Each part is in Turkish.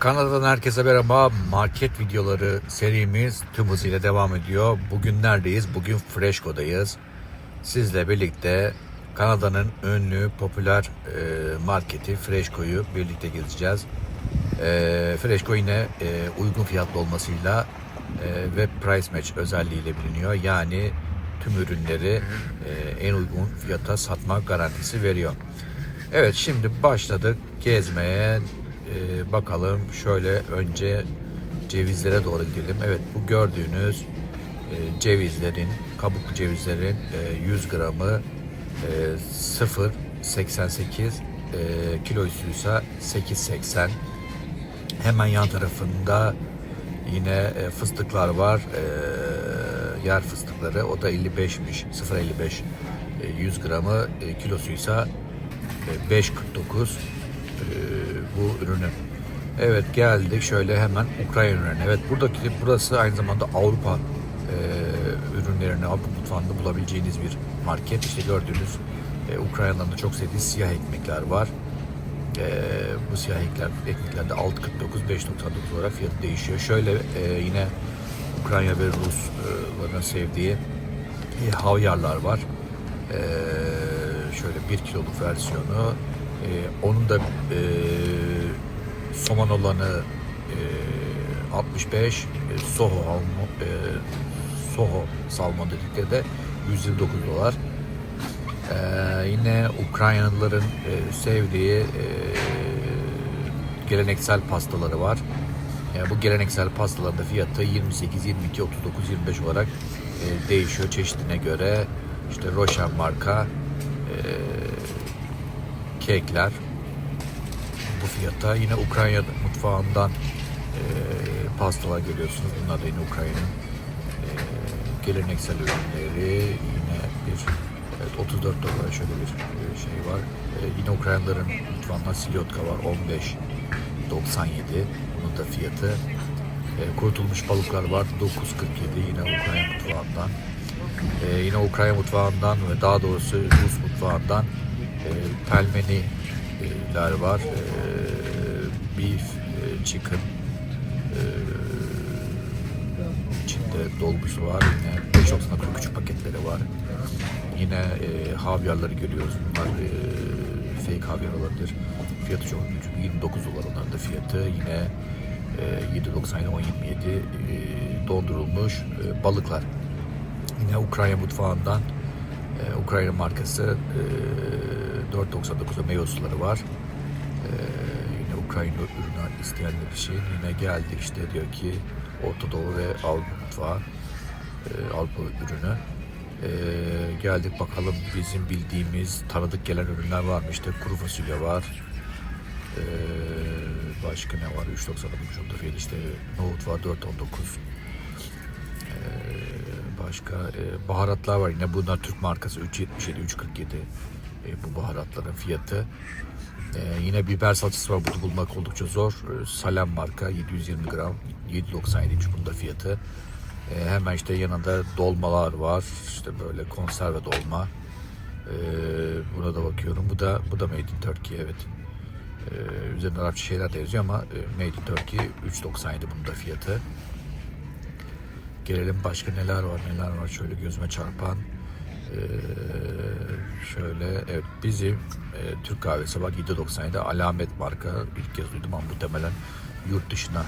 Kanada'dan herkese merhaba. Market videoları serimiz tüm hızıyla devam ediyor. Bugün neredeyiz? Bugün Freshco'dayız. Sizle birlikte Kanada'nın ünlü, popüler e, marketi Freshco'yu birlikte gezeceğiz. E, Freshco yine e, uygun fiyatlı olmasıyla ve price match özelliğiyle biliniyor. Yani tüm ürünleri en uygun fiyata satma garantisi veriyor. Evet şimdi başladık gezmeye. Ee, bakalım şöyle önce cevizlere doğru gidelim. Evet bu gördüğünüz e, cevizlerin, kabuklu cevizlerin e, 100 gramı e, 0.88 e, kiloysuysa 8.80 Hemen yan tarafında yine e, fıstıklar var. E, yer fıstıkları. O da 55'miş. 0.55 e, 100 gramı e, kilosuysa e, 5.49 e, bu ürünü. Evet geldik şöyle hemen Ukrayna ürünlerine. Evet buradaki burası aynı zamanda Avrupa e, ürünlerini Avrupa mutfağında bulabileceğiniz bir market. İşte gördüğünüz e, Ukraynalıların da çok sevdiği siyah ekmekler var. E, bu siyah ekmekler, ekmeklerde 6.49 5.99 olarak fiyatı değişiyor. Şöyle e, yine Ukrayna ve Rusların sevdiği e, havyarlar var. E, şöyle 1 kiloluk versiyonu. E, onun da e, somon olanı e, 65, e, Soho almo, e, Soho salmon dedikleri de 129 dolar. Ee, yine Ukraynalıların e, sevdiği e, geleneksel pastaları var. Yani bu geleneksel pastaların da fiyatı 28, 22, 39, 25 olarak e, değişiyor çeşidine göre. İşte Roşan marka e, kekler bu fiyata. Yine Ukrayna mutfağından e, pastalar görüyorsunuz. Bunlar da yine Ukrayna'nın e, geleneksel ürünleri. Yine bir evet, 34 dolara şöyle bir e, şey var. E, yine Ukraynalıların mutfağından silyotka var. 15 97 bunun da fiyatı. E, kurutulmuş balıklar var. 9.47 yine Ukrayna mutfağından. E, yine Ukrayna mutfağından ve daha doğrusu Rus mutfağından pelmeniler var. E, beef, e, chicken e, içinde dolgusu var. Yine 5 ortasında küçük paketleri var. Yine e, havyarları görüyoruz. Bunlar fake havyar olabilir. Fiyatı çok küçük. 29 dolar onların da fiyatı. Yine e, 7.97 10.27 e, dondurulmuş balıklar. Yine Ukrayna mutfağından e, Ukrayna markası e, 4.99'a meyve var. E, yine Ukrayna ürünü isteyenler için yine geldik işte diyor ki Orta Doğu ve Avrupa mutfağı e, Avrupa ürünü. E, geldik bakalım bizim bildiğimiz tanıdık gelen ürünler var mı? İşte kuru fasulye var. E, başka ne var? 3.99 onda fiyat işte nohut var 4.19 ee, başka e, baharatlar var. Yine bunlar Türk markası 3.77 3.47 e, bu baharatların fiyatı. E, yine biber salçası var. Bunu bulmak oldukça zor. E, Salem marka 720 gram 7.97'ymiş bunun da fiyatı. E, hemen işte yanında dolmalar var. İşte böyle konserve dolma. E, buna da bakıyorum. Bu da bu da Made in Turkey evet. E, üzerinde Arapça şeyler de yazıyor ama e, Made in Turkey 3.97 bunun da fiyatı Gelelim başka neler var neler var şöyle gözüme çarpan. Ee, şöyle evet bizim e, Türk kahvesi var 7.97 alamet marka ilk kez duydum ama muhtemelen yurt dışına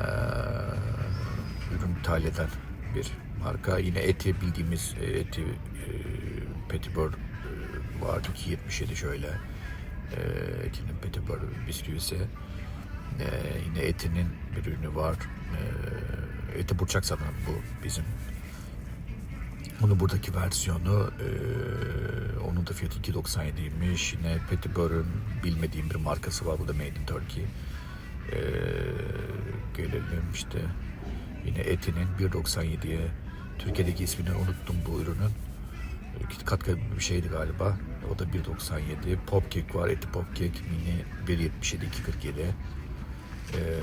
e, ürün ithal eden bir marka. Yine eti bildiğimiz eti e, petibör e, var 2.77 şöyle e, etinin petibör bisküvisi. E, yine etinin bir ürünü var. E, eti burçak sanırım bu bizim. Bunun buradaki versiyonu e, onun da fiyatı 2.97'ymiş. Yine Petibör'ün bilmediğim bir markası var. Bu da Made in Turkey. E, gelelim işte yine etinin 1.97'ye Türkiye'deki ismini unuttum bu ürünün. E, Katkı bir şeydi galiba. O da 1.97. Popkek var. Eti popkek mini 1.77 2.47. Ee,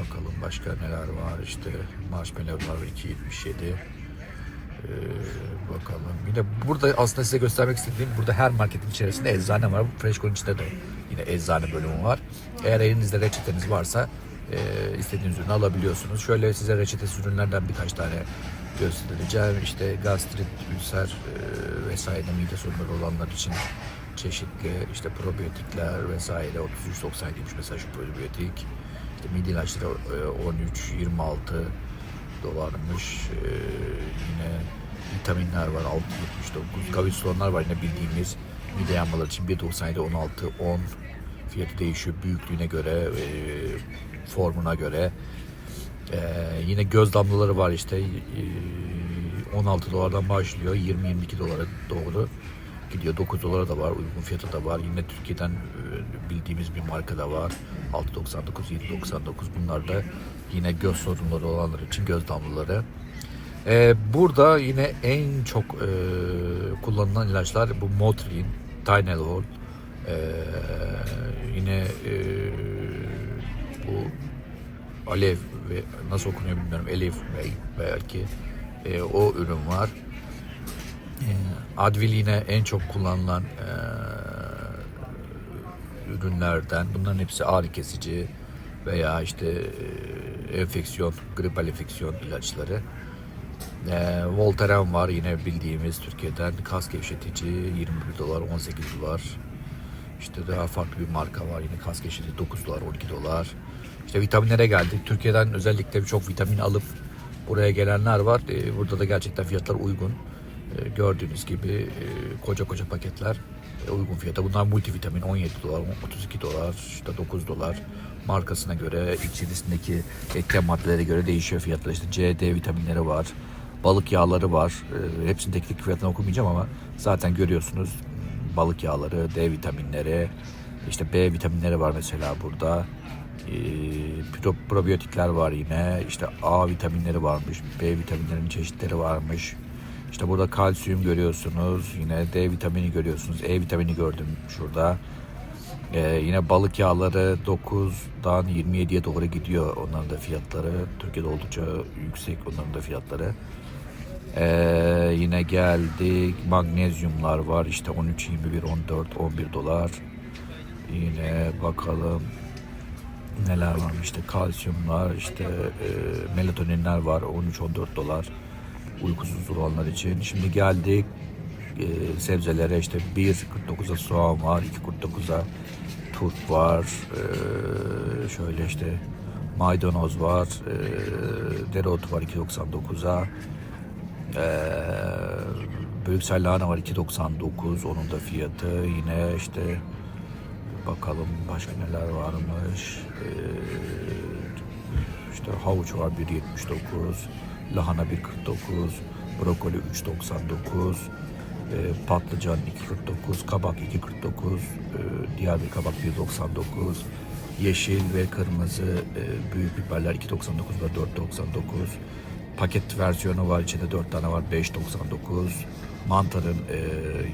bakalım başka neler var. İşte marshmallow var 2.77 ee, bakalım. Yine burada aslında size göstermek istediğim burada her marketin içerisinde eczane var. Bu Freshco'nun içinde de yine eczane bölümü var. Eğer elinizde reçeteniz varsa e, istediğiniz ürünü alabiliyorsunuz. Şöyle size reçetesi ürünlerden birkaç tane göstereceğim. İşte gastrit, ülser e, vesaire mide sorunları olanlar için çeşitli işte probiyotikler vesaire 33.97'ymiş mesela şu probiyotik. İşte mide ilaçları e, 13-26 dolarmış. E, yine vitaminler var 6.79. Gavistonlar var yine bildiğimiz mide yanmaları için 1.97 16 10 fiyatı değişiyor büyüklüğüne göre e, formuna göre. E, yine göz damlaları var işte e, 16 dolardan başlıyor 20-22 dolara doğru gidiyor. 9 dolara da var uygun fiyatı da var. Yine Türkiye'den e, bildiğimiz bir marka da var. 6.99 7.99 bunlar da yine göz sorunları olanlar için göz damlaları. Ee, burada yine en çok e, kullanılan ilaçlar bu Motrin, Tylenol, e, yine e, bu Alev ve nasıl okunuyor bilmiyorum. Elif belki e, o ürün var. E, Advil en çok kullanılan e, ürünlerden. Bunların hepsi ağrı kesici veya işte e, enfeksiyon, gripal enfeksiyon ilaçları. E, Voltaren var yine bildiğimiz Türkiye'den kas gevşetici 21 dolar 18 dolar. İşte daha farklı bir marka var yine kas gevşetici 9 dolar 12 dolar. İşte vitaminlere geldik. Türkiye'den özellikle birçok vitamin alıp buraya gelenler var. E, burada da gerçekten fiyatlar uygun. E, gördüğünüz gibi e, koca koca paketler e, uygun fiyata. Bunlar multivitamin 17 dolar, 32 dolar, işte 9 dolar markasına göre, içerisindeki etken maddelere göre değişiyor fiyatlar. İşte C, D vitaminleri var, balık yağları var. E, hepsinin teknik fiyatını okumayacağım ama zaten görüyorsunuz balık yağları, D vitaminleri, işte B vitaminleri var mesela burada. E, pro- probiyotikler var yine. İşte A vitaminleri varmış, B vitaminlerinin çeşitleri varmış. İşte burada kalsiyum görüyorsunuz. Yine D vitamini görüyorsunuz. E vitamini gördüm şurada. Ee, yine balık yağları 9'dan 27'ye doğru gidiyor onların da fiyatları. Türkiye'de oldukça yüksek onların da fiyatları. Ee, yine geldik. Magnezyumlar var. İşte 13, 21, 14, 11 dolar. Yine bakalım neler var işte kalsiyumlar işte e, melatoninler var 13-14 dolar uykusuz olanlar için. Şimdi geldik e, sebzelere işte 1.49'a soğan var, 2.49'a turp var, e, şöyle işte maydanoz var, e, dereotu var 2.99'a, e, bölüksel lahana var 2.99 onun da fiyatı yine işte bakalım başka neler varmış. E, işte havuç var 1.79, lahana 1.49, brokoli 3.99, e, patlıcan 2.49, kabak 2.49, e, diğer bir kabak 1.99, yeşil ve kırmızı e, büyük biberler 2.99 ve 4.99. Paket versiyonu var içinde 4 tane var 5.99. Mantarın e,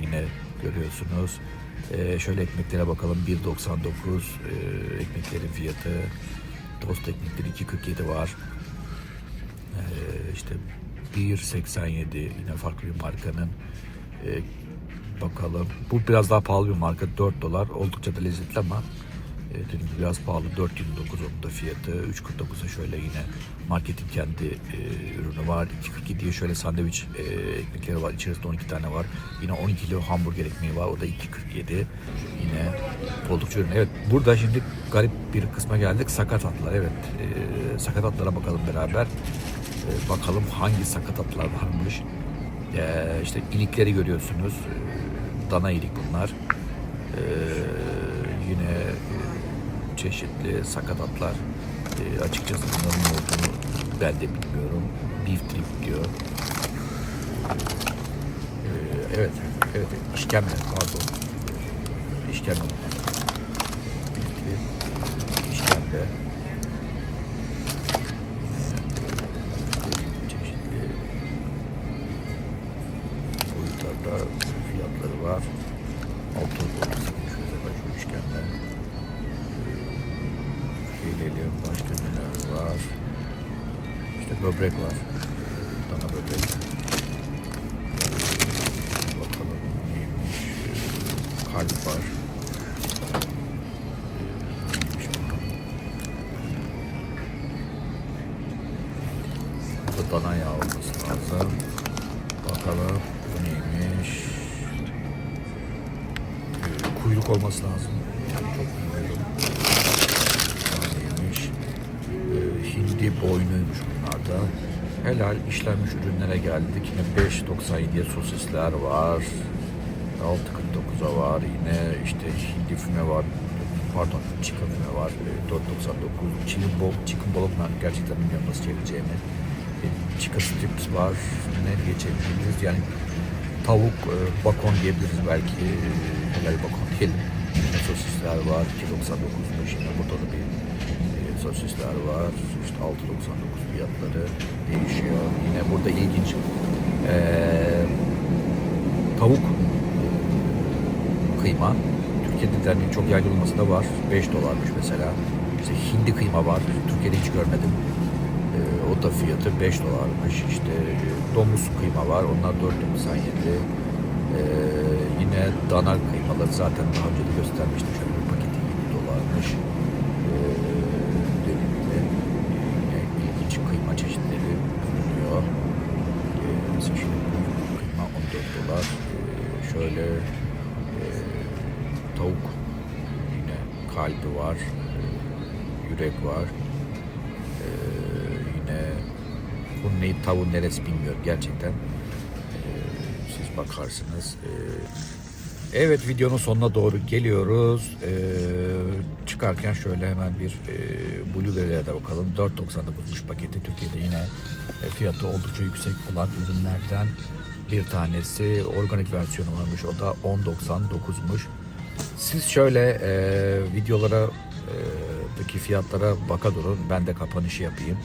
yine görüyorsunuz. E, şöyle ekmeklere bakalım 1.99 e, ekmeklerin fiyatı. Tost ekmekleri 2.47 var. E, işte 1.87 yine farklı bir markanın. E, bakalım. Bu biraz daha pahalı bir marka 4 dolar. Oldukça da lezzetli ama e, gibi biraz pahalı 4.29 onun da fiyatı. 3.49'a şöyle yine marketin kendi e, ürünü var. 2.47'ye şöyle sandviç e, ekmekleri var. İçerisinde 12 tane var. Yine 12 kilo hamburger ekmeği var. O da 2.47. Yine oldukça ürün. Evet burada şimdi garip bir kısma geldik. Sakatatlar. Evet. E, sakatatlara bakalım beraber. E, bakalım hangi sakatatlar varmış. E, işte ilikleri görüyorsunuz. E, dana ilik bunlar. E, yine e, çeşitli sakatatlar. E, açıkçası bunların ne olduğunu ben de bilmiyorum. Beef trip diyor. E, evet, evet, işkembe pardon. İşkembe. Beef trip. var, fiyatları var. Altın kolası 500'e başlıyor işkemben. Hileli ee, başka neler var. İşte böbrek var. Dana böbrek. Bakalım neymiş. Ee, kalp var. Ee, dana yağı olması lazım. Bakalım bu neymiş. Ee, kuyruk olması lazım. Çok neymiş? Ee, hindi boynuymuş bunlar da. Helal işlenmiş ürünlere geldik. Yine 5.97'ye sosisler var. 6.49'a var. Yine işte hindi füme var. Pardon chicken füme var. Ee, 4.99. Chicken bol, chicken bolog ben gerçekten bilmiyorum nasıl çevireceğimi. Ee, Chicken strips var. Ne diye çevirebiliriz? Yani tavuk e, bakon diyebiliriz belki. E, helal bakon diyelim. Yine sosisler var. 2.99'muş. Yine burada da bir e, sosisler var. İşte 6.99 fiyatları değişiyor. Yine burada ilginç e, tavuk kıyma. Türkiye'de de hani çok yaygın olması da var. 5 dolarmış mesela. İşte hindi kıyma var. Türkiye'de hiç görmedim. O da fiyatı 5 dolarmış. İşte domuz kıyma var. Onlar 4.97. Ee, yine dana kıymaları zaten daha önce de göstermiştim. Şöyle bir paketi 7 dolarmış. Ee, gibi yine ilginç kıyma çeşitleri bulunuyor. Ee, mesela şimdi kıyma 14 dolar. Ee, şöyle e, tavuk yine kalbi var. e, yürek var. Bu ne tavuğun neresi bilmiyorum gerçekten. E, siz bakarsınız. E, evet videonun sonuna doğru geliyoruz. E, çıkarken şöyle hemen bir e, Blueberry'e de bakalım. 4.99'muş paketi. Türkiye'de yine e, fiyatı oldukça yüksek olan ürünlerden bir tanesi. Organik versiyonu varmış. O da 10.99'muş. Siz şöyle e, videolara e, fiyatlara baka durun. Ben de kapanışı yapayım.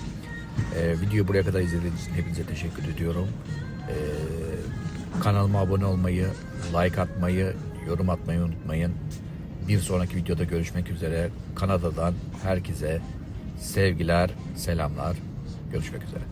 E, videoyu buraya kadar izlediğiniz için hepinize teşekkür ediyorum. E, kanalıma abone olmayı, like atmayı, yorum atmayı unutmayın. Bir sonraki videoda görüşmek üzere. Kanada'dan herkese sevgiler, selamlar. Görüşmek üzere.